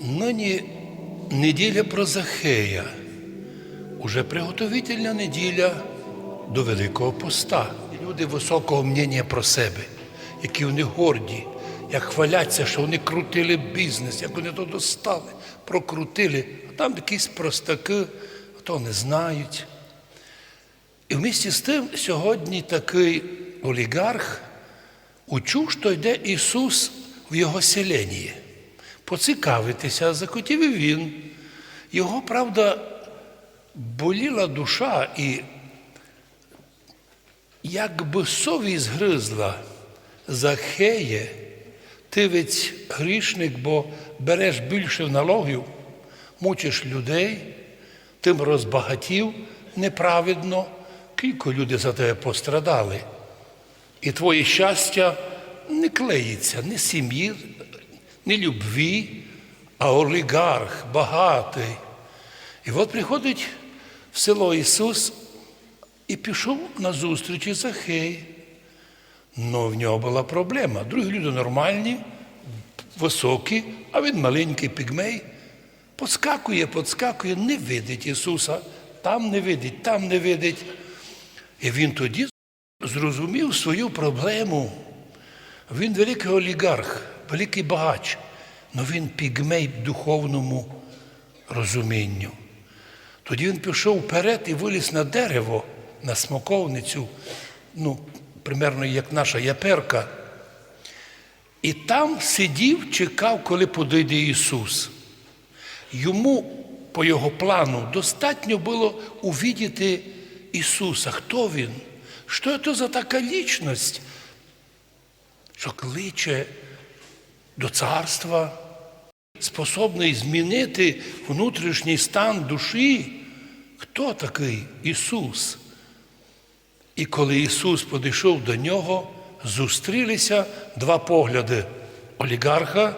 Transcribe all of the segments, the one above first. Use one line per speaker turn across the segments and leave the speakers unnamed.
Нині неділя про Захея, уже приготовительна неділя до Великого Поста. Люди високого мнення про себе, які вони горді, як хваляться, що вони крутили бізнес, як вони то достали, прокрутили, а там якісь простаки, то не знають. І в місті з тим сьогодні такий олігарх учув, що йде Ісус в його селенні. Поцікавитися захотів і він. Його, правда, боліла душа, і якби совість гризла Захеє, ти ведь грішник, бо береш більше налогів, мучиш людей, тим розбагатів неправедно, кілька людей за тебе пострадали. І твоє щастя не клеїться ні сім'ї, ні любві, а олігарх багатий. І от приходить в село Ісус і пішов на зустріч із Захей. Ну, в нього була проблема. Другі люди нормальні, високі, а він маленький пігмей. Подскакує, подскакує, не видить Ісуса. Там не видить, там не видить. І він тоді зрозумів свою проблему. Він великий олігарх, великий багач, але він пігмей в духовному розумінню. Тоді він пішов вперед і виліз на дерево, на смоковницю, ну, примерно як наша яперка. І там сидів, чекав, коли подійде Ісус. Йому, по його плану, достатньо було увидіти Ісуса. Хто Він? Що це за така лічність, що кличе до царства, способний змінити внутрішній стан душі? Хто такий Ісус? І коли Ісус підійшов до нього, зустрілися два погляди олігарха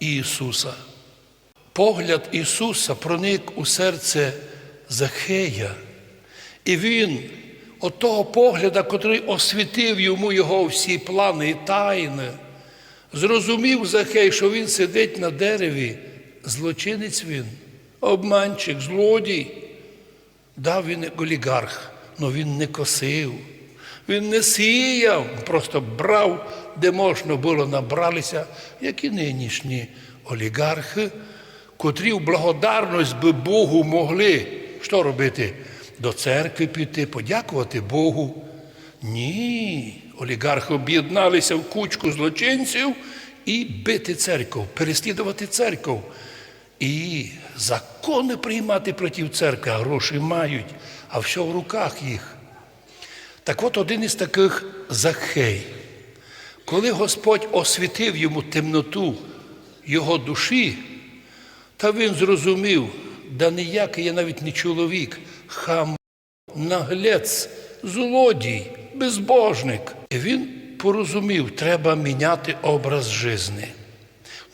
і Ісуса. Погляд Ісуса проник у серце Захея, і Він от того погляда, котрий освітив йому його всі плани і тайни, зрозумів Захей, що він сидить на дереві, злочинець він, обманчик, злодій. Да, він олігарх, але він не косив, він не сіяв, просто брав, де можна було, набралися, як і нинішні олігархи, котрі в благодарність би Богу могли що робити? До церкви піти, подякувати Богу. Ні, олігархи об'єдналися в кучку злочинців і бити церкву, переслідувати церкву. І закони приймати проти церкви, а гроші мають, а все в руках їх. Так от один із таких Захей, коли Господь освітив йому темноту його душі, та він зрозумів, да ніякий я навіть не чоловік, хам, наглець, злодій, безбожник. І він порозумів, треба міняти образ житті.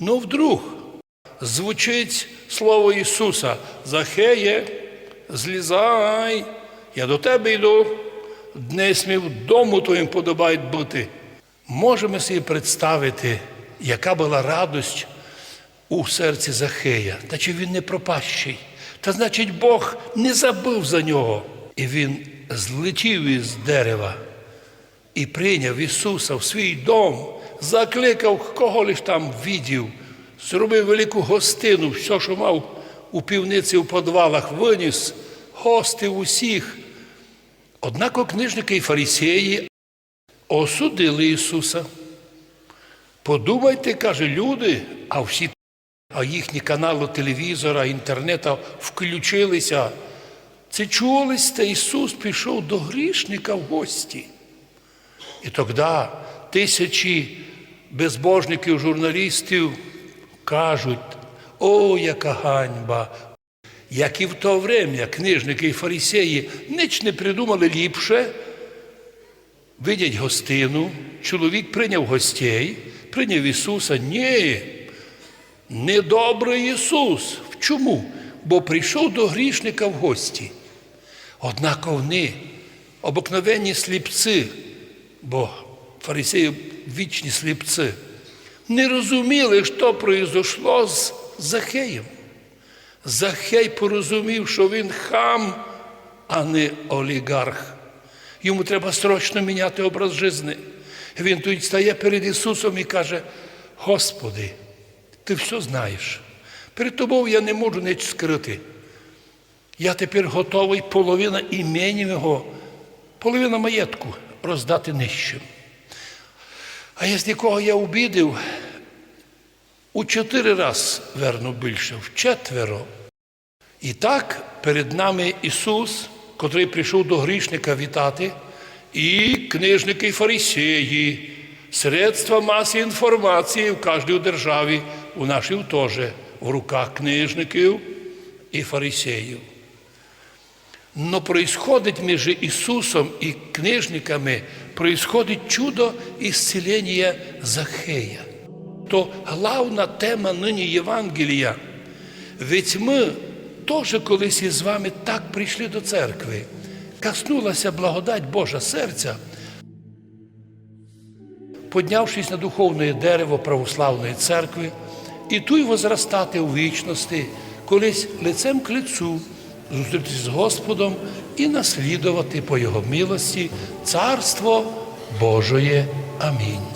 Ну вдруг звучить слово Ісуса, Захеє, злізай, я до тебе йду, днес мій в дому твоїм подобає бути. Можемо собі представити, яка була радость у серці Захея, та чи він не пропащий, та значить Бог не забув за нього. І він злетів із дерева і прийняв Ісуса в свій дом, закликав, кого лиш там відів, зробив велику гостину, все, що мав у півниці у подвалах, виніс, гостив усіх. Однак книжники і фарисеї осудили Ісуса. Подумайте, каже, люди, а всі, а їхні канали телевізора, інтернету включилися. Це чулись, та Ісус пішов до грішника в гості. І тоді тисячі безбожників, журналістів кажуть, о, яка ганьба! Як і в то время книжники і фарисеї ніч не придумали ліпше, видять гостину, чоловік прийняв гостей, прийняв Ісуса. Ні, недобрий Ісус. Чому? Бо прийшов до грішника в гості. Однак вони, обикновенні сліпці, бо фарисеї вічні сліпці, не розуміли, що произошло з Захеєм. Захей порозумів, що він хам, а не олігарх. Йому треба срочно міняти образ життя. Він тут стає перед Ісусом і каже: Господи, ти все знаєш. Перед тобою я не можу ніч скрити. Я тепер готовий половина імені його, половина маєтку роздати нижчим. А якщо кого я обідив, у чотири раз верну більше, в четверо. І так перед нами Ісус, котрий прийшов до грішника вітати, і книжники і фарисеї, средства маси інформації в кожній державі, у нашій теж в руках книжників і фарисеїв. Но происходит між Ісусом і книжниками происходит чудо исцеления Захея. То главна тема нині Євангелія. Ведь ми теж колись із вами так прийшли до церкви. Коснулася благодать Божа серця, поднявшись на духовне дерево православної церкви, і ту й возростати у вічності, колись лицем к лицю, зустрітися з Господом і наслідувати по Його милості Царство Божоє. Амінь.